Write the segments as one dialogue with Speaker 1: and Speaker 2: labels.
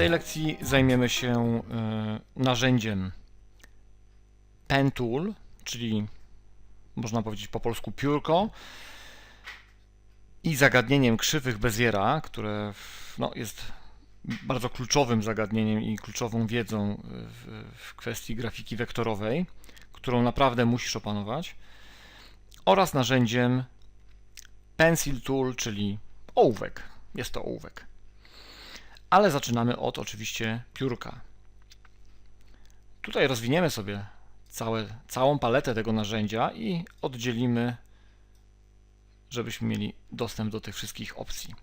Speaker 1: tej lekcji zajmiemy się y, narzędziem Pen Tool, czyli można powiedzieć po polsku piórko i zagadnieniem krzywych Beziera, które no, jest bardzo kluczowym zagadnieniem i kluczową wiedzą w, w kwestii grafiki wektorowej, którą naprawdę musisz opanować, oraz narzędziem Pencil Tool, czyli ołówek. Jest to ołówek. Ale zaczynamy od oczywiście piórka. Tutaj rozwiniemy sobie całe, całą paletę tego narzędzia i oddzielimy, żebyśmy mieli dostęp do tych wszystkich opcji.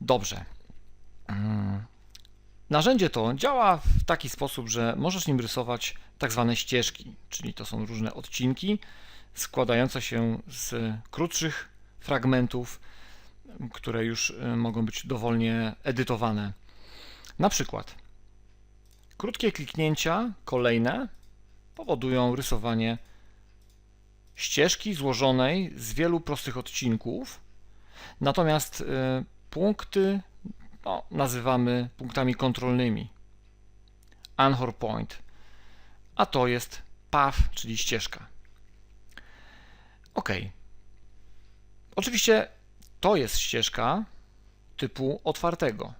Speaker 1: Dobrze. Mm. Narzędzie to działa w taki sposób, że możesz nim rysować tak zwane ścieżki, czyli to są różne odcinki składające się z krótszych fragmentów, które już y, mogą być dowolnie edytowane. Na przykład krótkie kliknięcia kolejne powodują rysowanie ścieżki złożonej z wielu prostych odcinków, natomiast y, punkty no, nazywamy punktami kontrolnymi. Anchor point, a to jest path, czyli ścieżka. OK. Oczywiście to jest ścieżka typu otwartego.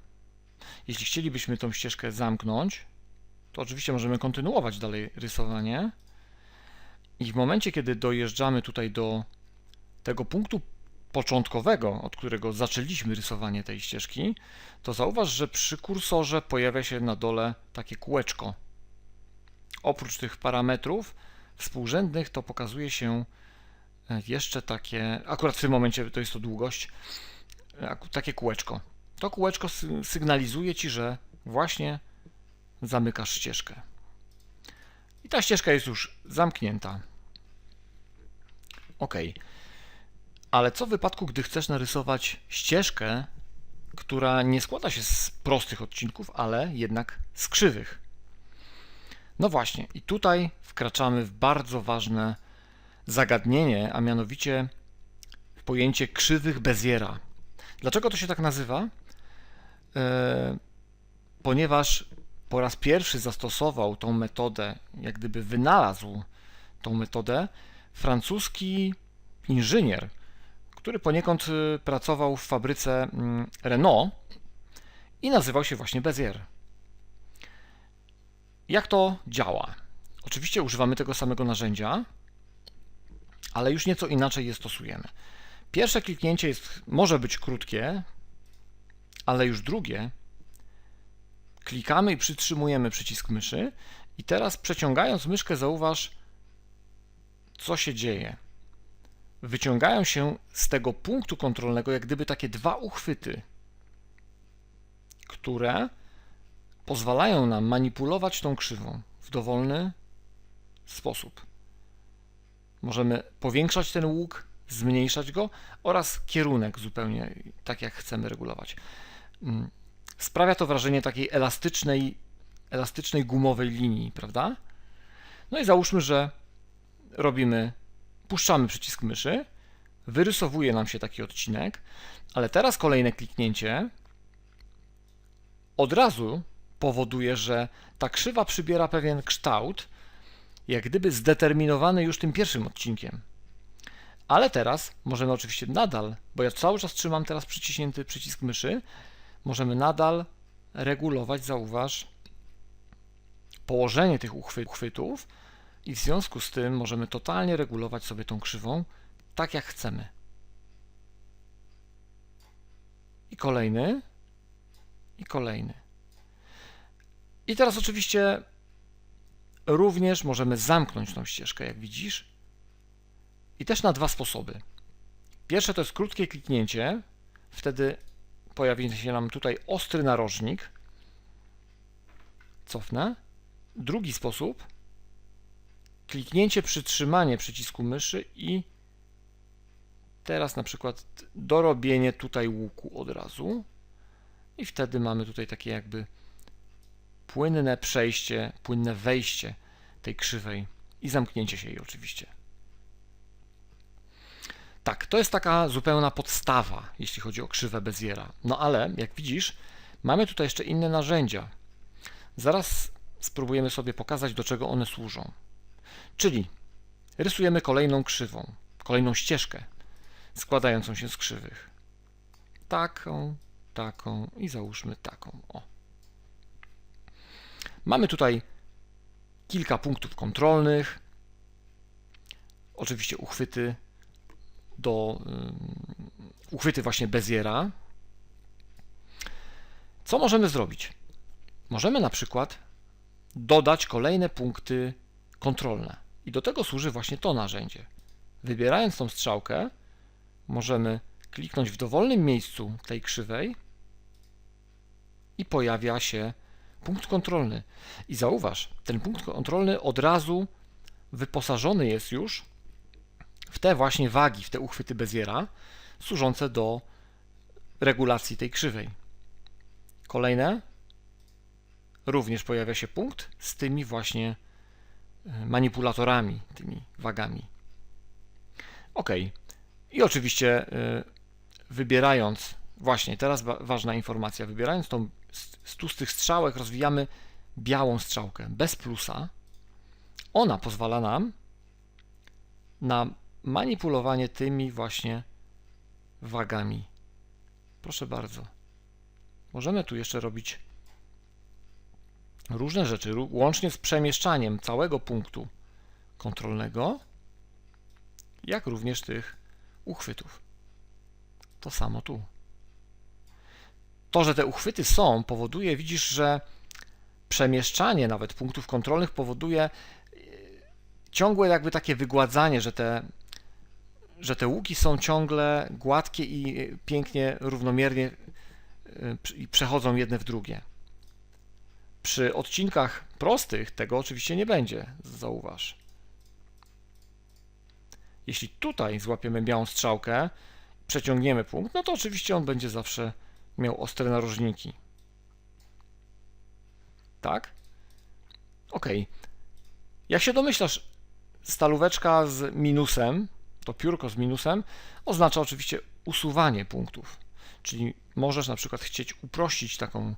Speaker 1: Jeśli chcielibyśmy tą ścieżkę zamknąć, to oczywiście możemy kontynuować dalej rysowanie. I w momencie, kiedy dojeżdżamy tutaj do tego punktu początkowego, od którego zaczęliśmy rysowanie tej ścieżki, to zauważ, że przy kursorze pojawia się na dole takie kółeczko. Oprócz tych parametrów współrzędnych to pokazuje się jeszcze takie, akurat w tym momencie to jest to długość, takie kółeczko. To kółeczko sygnalizuje Ci, że właśnie zamykasz ścieżkę. I ta ścieżka jest już zamknięta. OK. Ale co w wypadku, gdy chcesz narysować ścieżkę, która nie składa się z prostych odcinków, ale jednak z krzywych? No właśnie, i tutaj wkraczamy w bardzo ważne zagadnienie, a mianowicie pojęcie krzywych Beziera. Dlaczego to się tak nazywa? E, ponieważ po raz pierwszy zastosował tą metodę, jak gdyby wynalazł tą metodę, francuski inżynier, który poniekąd e, pracował w fabryce mm, Renault i nazywał się właśnie Bezier. Jak to działa? Oczywiście używamy tego samego narzędzia, ale już nieco inaczej je stosujemy. Pierwsze kliknięcie jest, może być krótkie, ale już drugie klikamy i przytrzymujemy przycisk myszy i teraz przeciągając myszkę zauważ, co się dzieje. Wyciągają się z tego punktu kontrolnego jak gdyby takie dwa uchwyty, które pozwalają nam manipulować tą krzywą w dowolny sposób. Możemy powiększać ten łuk, zmniejszać go oraz kierunek zupełnie tak jak chcemy regulować. Mm, sprawia to wrażenie takiej elastycznej, elastycznej gumowej linii, prawda? No i załóżmy, że robimy, puszczamy przycisk myszy, wyrysowuje nam się taki odcinek, ale teraz kolejne kliknięcie od razu powoduje, że ta krzywa przybiera pewien kształt, jak gdyby zdeterminowany już tym pierwszym odcinkiem. Ale teraz możemy oczywiście nadal, bo ja cały czas trzymam teraz przyciśnięty przycisk myszy, możemy nadal regulować, zauważ, położenie tych uchwytów i w związku z tym możemy totalnie regulować sobie tą krzywą tak jak chcemy. I kolejny, i kolejny. I teraz oczywiście również możemy zamknąć tą ścieżkę, jak widzisz. I też na dwa sposoby. Pierwsze to jest krótkie kliknięcie, wtedy pojawi się nam tutaj ostry narożnik. Cofnę. Drugi sposób kliknięcie, przytrzymanie przycisku myszy i teraz na przykład dorobienie tutaj łuku od razu i wtedy mamy tutaj takie jakby płynne przejście, płynne wejście tej krzywej i zamknięcie się jej oczywiście. Tak, to jest taka zupełna podstawa, jeśli chodzi o krzywę Beziera. No ale, jak widzisz, Mamy tutaj jeszcze inne narzędzia. Zaraz spróbujemy sobie pokazać, do czego one służą. Czyli rysujemy kolejną krzywą, kolejną ścieżkę składającą się z krzywych. Taką, taką i załóżmy taką. O. Mamy tutaj kilka punktów kontrolnych, oczywiście uchwyty do y, uchwyty właśnie Beziera. Co możemy zrobić? Możemy na przykład dodać kolejne punkty kontrolne. I do tego służy właśnie to narzędzie. Wybierając tą strzałkę, możemy kliknąć w dowolnym miejscu tej krzywej i pojawia się punkt kontrolny. I zauważ, ten punkt kontrolny od razu wyposażony jest już w te właśnie wagi, w te uchwyty Beziera, służące do regulacji tej krzywej. Kolejne, również pojawia się punkt z tymi właśnie e, manipulatorami, tymi wagami. OK. I oczywiście e, wybierając, właśnie teraz ważna informacja, wybierając tą z, tu z tych strzałek rozwijamy białą strzałkę bez plusa. Ona pozwala nam na manipulowanie tymi właśnie wagami. Proszę bardzo. Możemy tu jeszcze robić różne rzeczy, łącznie z przemieszczaniem całego punktu kontrolnego, jak również tych uchwytów. To samo tu. To, że te uchwyty są, powoduje, widzisz, że przemieszczanie nawet punktów kontrolnych powoduje e, ciągłe jakby takie wygładzanie, że te, że te łuki są ciągle gładkie i pięknie, równomiernie e, i przechodzą jedne w drugie. Przy odcinkach prostych tego oczywiście nie będzie, zauważ. Jeśli tutaj złapiemy białą strzałkę, przeciągniemy punkt, no to oczywiście on będzie zawsze miał ostre narożniki. Tak? Ok. Jak się domyślasz, stalóweczka z minusem, to piórko z minusem, oznacza oczywiście usuwanie punktów. Czyli możesz na przykład chcieć uprościć taką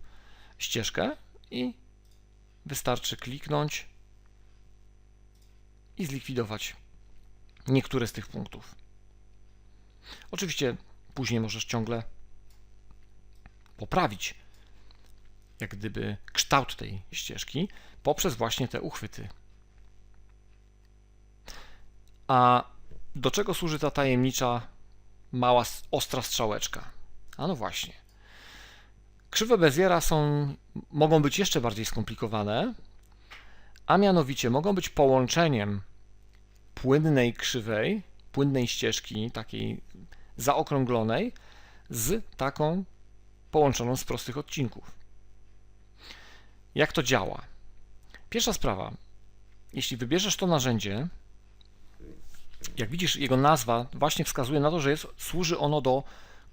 Speaker 1: ścieżkę i wystarczy kliknąć i zlikwidować niektóre z tych punktów. Oczywiście później możesz ciągle poprawić jak gdyby kształt tej ścieżki poprzez właśnie te uchwyty. A do czego służy ta tajemnicza mała ostra strzałeczka? A no właśnie. Krzywe Beziera są, mogą być jeszcze bardziej skomplikowane, a mianowicie mogą być połączeniem płynnej krzywej, płynnej ścieżki, takiej zaokrąglonej, z taką połączoną z prostych odcinków. Jak to działa? Pierwsza sprawa. Jeśli wybierzesz to narzędzie, jak widzisz, jego nazwa właśnie wskazuje na to, że jest, służy ono do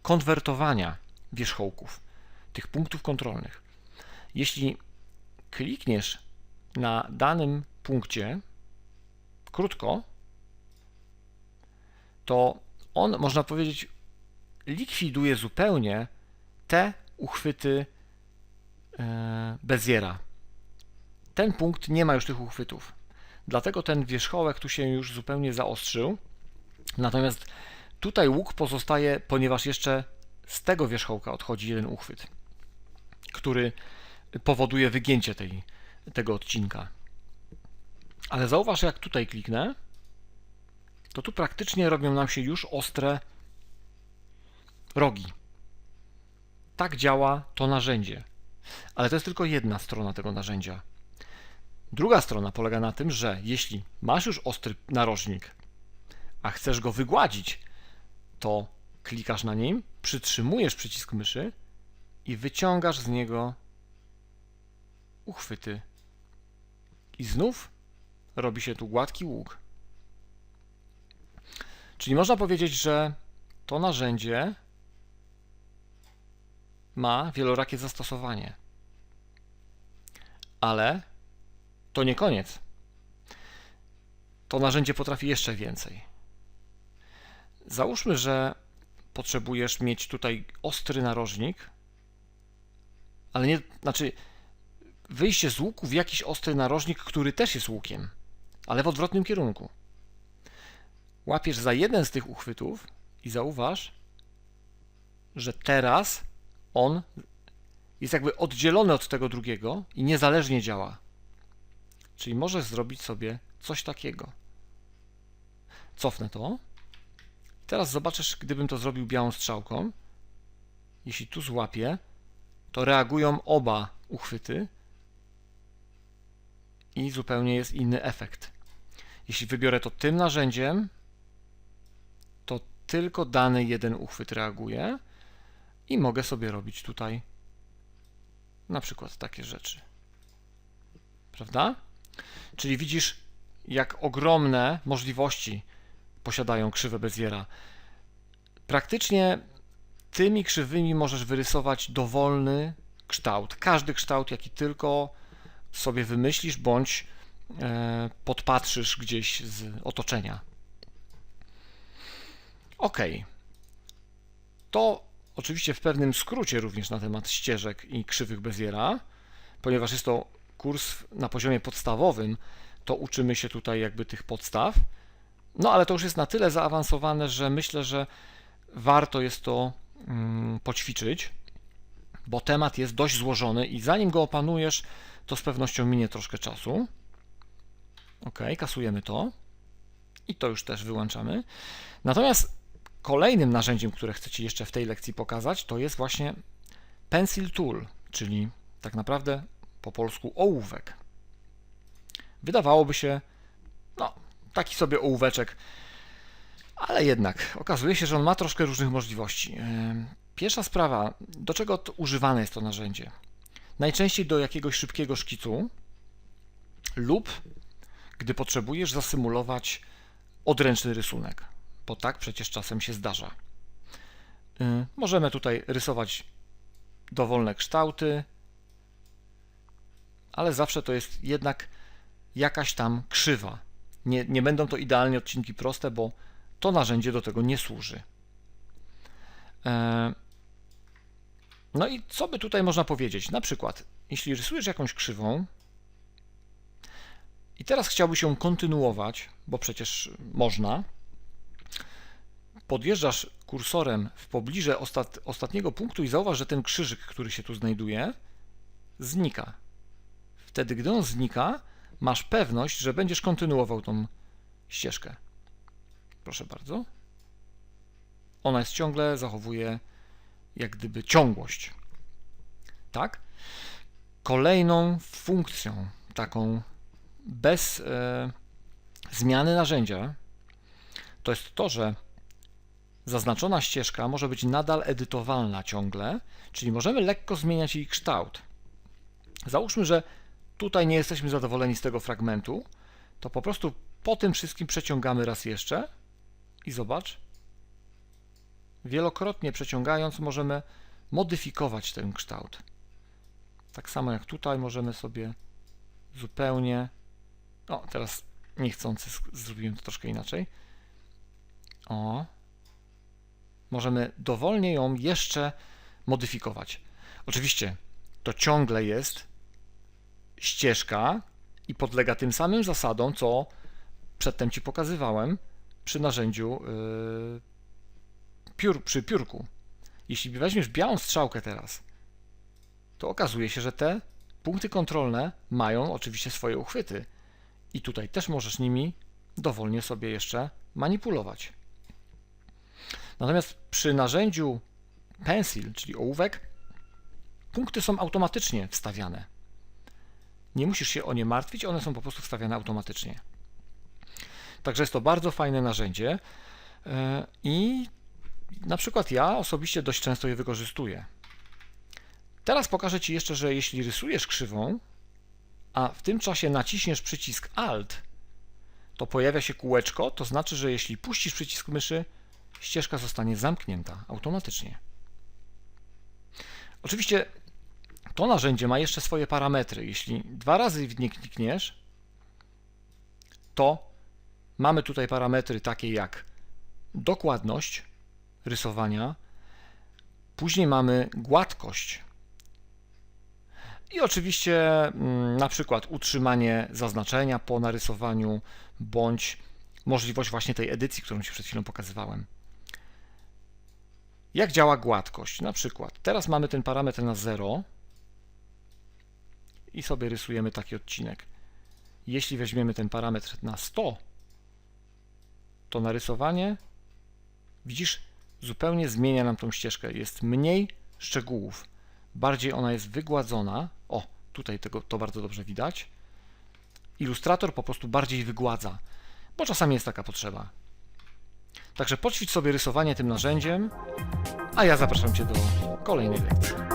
Speaker 1: konwertowania wierzchołków, tych punktów kontrolnych. Jeśli klikniesz na danym punkcie krótko, to on, można powiedzieć, likwiduje zupełnie te uchwyty e, Beziera. Ten punkt nie ma już tych uchwytów. Dlatego ten wierzchołek tu się już zupełnie zaostrzył. Natomiast tutaj łuk pozostaje, ponieważ jeszcze z tego wierzchołka odchodzi jeden uchwyt, który powoduje wygięcie tej, tego odcinka. Ale zauważ, jak tutaj kliknę, to tu praktycznie robią nam się już ostre rogi. Tak działa to narzędzie. Ale to jest tylko jedna strona tego narzędzia. Druga strona polega na tym, że jeśli masz już ostry narożnik, a chcesz go wygładzić, to klikasz na nim, przytrzymujesz przycisk myszy i wyciągasz z niego uchwyty. I znów robi się tu gładki łuk. Czyli można powiedzieć, że to narzędzie ma wielorakie zastosowanie. Ale to nie koniec. To narzędzie potrafi jeszcze więcej. Załóżmy, że potrzebujesz mieć tutaj ostry narożnik ale nie, znaczy wyjście z łuku w jakiś ostry narożnik, który też jest łukiem, ale w odwrotnym kierunku. Łapiesz za jeden z tych uchwytów i zauważ, że teraz on jest jakby oddzielony od tego drugiego i niezależnie działa. Czyli możesz zrobić sobie coś takiego. Cofnę to. Teraz zobaczysz, gdybym to zrobił białą strzałką. Jeśli tu złapię, to reagują oba uchwyty i zupełnie jest inny efekt. Jeśli wybiorę to tym narzędziem, to tylko dany jeden uchwyt reaguje i mogę sobie robić tutaj na przykład takie rzeczy. Prawda? Czyli widzisz, jak ogromne możliwości posiadają krzywe Beziera. Praktycznie tymi krzywymi możesz wyrysować dowolny kształt. Każdy kształt, jaki tylko sobie wymyślisz, bądź e, podpatrzysz gdzieś z otoczenia. Ok. To oczywiście w pewnym skrócie również na temat ścieżek i krzywych Beziera, ponieważ jest to kurs na poziomie podstawowym, to uczymy się tutaj jakby tych podstaw. No ale to już jest na tyle zaawansowane, że myślę, że warto jest to mm, poćwiczyć, bo temat jest dość złożony i zanim go opanujesz, to z pewnością minie troszkę czasu. Ok, kasujemy to i to już też wyłączamy. Natomiast kolejnym narzędziem, które chcę Ci jeszcze w tej lekcji pokazać, to jest właśnie Pencil Tool, czyli tak naprawdę po polsku ołówek. Wydawałoby się, no, taki sobie ołóweczek, ale jednak okazuje się, że on ma troszkę różnych możliwości. Pierwsza sprawa, do czego używane jest to narzędzie? Najczęściej do jakiegoś szybkiego szkicu lub gdy potrzebujesz zasymulować odręczny rysunek, bo tak przecież czasem się zdarza. Możemy tutaj rysować dowolne kształty, ale zawsze to jest jednak jakaś tam krzywa. Nie, nie będą to idealnie odcinki proste, bo to narzędzie do tego nie służy. E, no i co by tutaj można powiedzieć? Na przykład, jeśli rysujesz jakąś krzywą i teraz chciałbyś ją kontynuować, bo przecież można, podjeżdżasz kursorem w pobliże ostat, ostatniego punktu i zauważ, że ten krzyżyk, który się tu znajduje, znika. Wtedy, gdy on znika, masz pewność, że będziesz kontynuował tą ścieżkę. Proszę bardzo. Ona jest ciągle, zachowuje jak gdyby ciągłość. Tak? Kolejną funkcją, taką bez e, zmiany narzędzia, to jest to, że zaznaczona ścieżka może być nadal edytowalna ciągle, czyli możemy lekko zmieniać jej kształt. Załóżmy, że tutaj nie jesteśmy zadowoleni z tego fragmentu, to po prostu po tym wszystkim przeciągamy raz jeszcze i zobacz, wielokrotnie przeciągając możemy modyfikować ten kształt. Tak samo jak tutaj możemy sobie zupełnie, o teraz niechcący zrobiłem to troszkę inaczej, o, możemy dowolnie ją jeszcze modyfikować. Oczywiście to ciągle jest ścieżka i podlega tym samym zasadom, co przedtem Ci pokazywałem przy narzędziu yy, piór, przy piórku. Jeśli weźmiesz białą strzałkę teraz, to okazuje się, że te punkty kontrolne mają oczywiście swoje uchwyty. I tutaj też możesz nimi dowolnie sobie jeszcze manipulować. Natomiast przy narzędziu pencil, czyli ołówek, punkty są automatycznie wstawiane. Nie musisz się o nie martwić, one są po prostu wstawiane automatycznie. Także jest to bardzo fajne narzędzie e, i na przykład ja osobiście dość często je wykorzystuję. Teraz pokażę Ci jeszcze, że jeśli rysujesz krzywą, a w tym czasie naciśniesz przycisk Alt, to pojawia się kółeczko, to znaczy, że jeśli puścisz przycisk myszy, ścieżka zostanie zamknięta automatycznie. Oczywiście to narzędzie ma jeszcze swoje parametry. Jeśli dwa razy w nie klikniesz, to mamy tutaj parametry takie jak dokładność rysowania, później mamy gładkość I oczywiście mm, na przykład utrzymanie zaznaczenia po narysowaniu, bądź możliwość właśnie tej edycji, którą Ci przed chwilą pokazywałem. Jak działa gładkość? Na przykład teraz mamy ten parametr na 0 i sobie rysujemy taki odcinek. Jeśli weźmiemy ten parametr na 100, to narysowanie, widzisz, zupełnie zmienia nam tą ścieżkę. Jest mniej szczegółów, bardziej ona jest wygładzona. O, tutaj tego, to bardzo dobrze widać. Ilustrator po prostu bardziej wygładza, bo czasami jest taka potrzeba. Także poćwicz sobie rysowanie tym narzędziem, a ja zapraszam Cię do kolejnej lekcji.